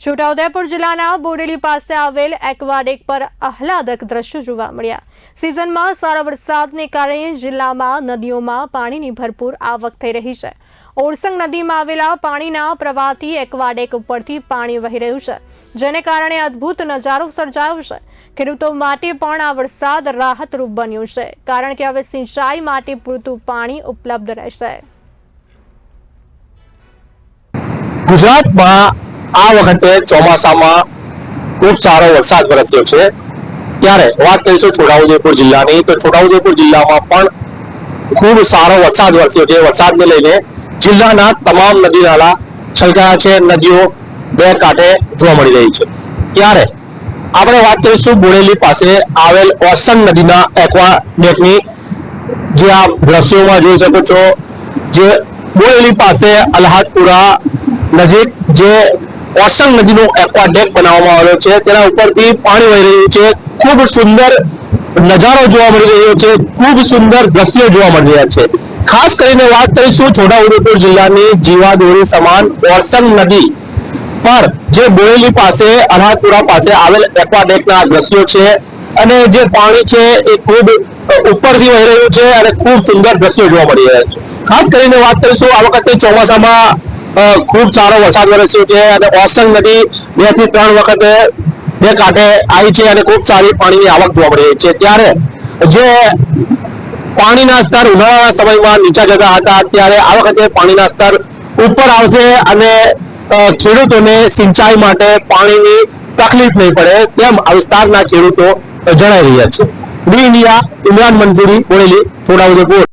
છોટાઉદેપુર જિલ્લાના બોડેલી પાસે આવેલ એક્વાડેક પર આહલાદક દ્રશ્યો જોવા મળ્યા. સિઝનમાં સારા વરસાદને કારણે જિલ્લામાં નદીઓમાં પાણીની ભરપૂર આવક થઈ રહી છે. ઓરસંગ નદીમાં આવેલા પાણીના પ્રવાહથી એક્વાડેક ઉપરથી પાણી વહી રહ્યું છે, જેને કારણે અદ્ભુત નજારો સર્જાયો છે. ખેડૂતો માટે પણ આ વરસાદ રાહતરૂપ બન્યું છે, કારણ કે હવે સિંચાઈ માટે પૂરતું પાણી ઉપલબ્ધ રહેશે. ગુજરાતમાં આ વખતે ચોમાસામાં ખૂબ સારો વરસાદ વરસ્યો છે. ત્યારે વાત કરીશું છોટાઉદેપુર જિલ્લાની, તો છોટાઉદેપુર જિલ્લામાં પણ ખૂબ સારો વરસાદ વરસ્યો છે. વરસાદને લઈને જિલ્લાના તમામ નદી નાળા છલકાયા છે. નદીઓ બે કાંઠે જોવા મળી રહી છે. ત્યારે આપણે વાત કરીશું બોડેલી પાસે આવેલ ઓસન નદીના એકવા ડેકની જે આ દ્રશ્યોમાં જોઈ શકો છો. જે બોડેલી પાસે અલ્હાદપુરા નજીક જે ઓસંગ નદીનો એક્વા ડેક બનાવવામાં આવ્યો છે. તેના ઉપરથી પાણી વહી રહ્યું છે. ખૂબ સુંદર નજારો જોવા મળી રહ્યો છે. ખૂબ સુંદર દ્રશ્યો જોવા મળી રહ્યા છે. ખાસ કરીને વાત કરીશું છોટાઉદેપુર જિલ્લાની જીવાદોરી સમાન ઓરસંગ નદી પર જે બોરેલી પાસે અલ્હાદપુરા પાસે આવેલ એક્વાડેકના દ્રશ્યો છે. અને જે પાણી છે એ ખૂબ ઉપરથી વહી રહ્યું છે અને ખૂબ સુંદર દ્રશ્યો જોવા મળી રહ્યા છે. ખાસ કરીને વાત કરીશું આ વખતે ચોમાસામાં ખૂબ સારો વરસાદ વરસ્યો છે અને ઓસંગ નદી બેથી ત્રણ વખતે બે કાંઠે આવી છે અને ખૂબ સારી પાણીની આવક જોવા મળી રહી છે. ત્યારે જે પાણીના સ્તર ઉનાળાના સમયમાં નીચા જતા હતા, ત્યારે આ વખતે પાણીના સ્તર ઉપર આવશે અને ખેડૂતોને સિંચાઈ માટે પાણીની તકલીફ નહીં પડે તેમ આ વિસ્તારના ખેડૂતો જણાઈ રહ્યા છે. D India, Imran Mansuri Boreli Chhotaudepur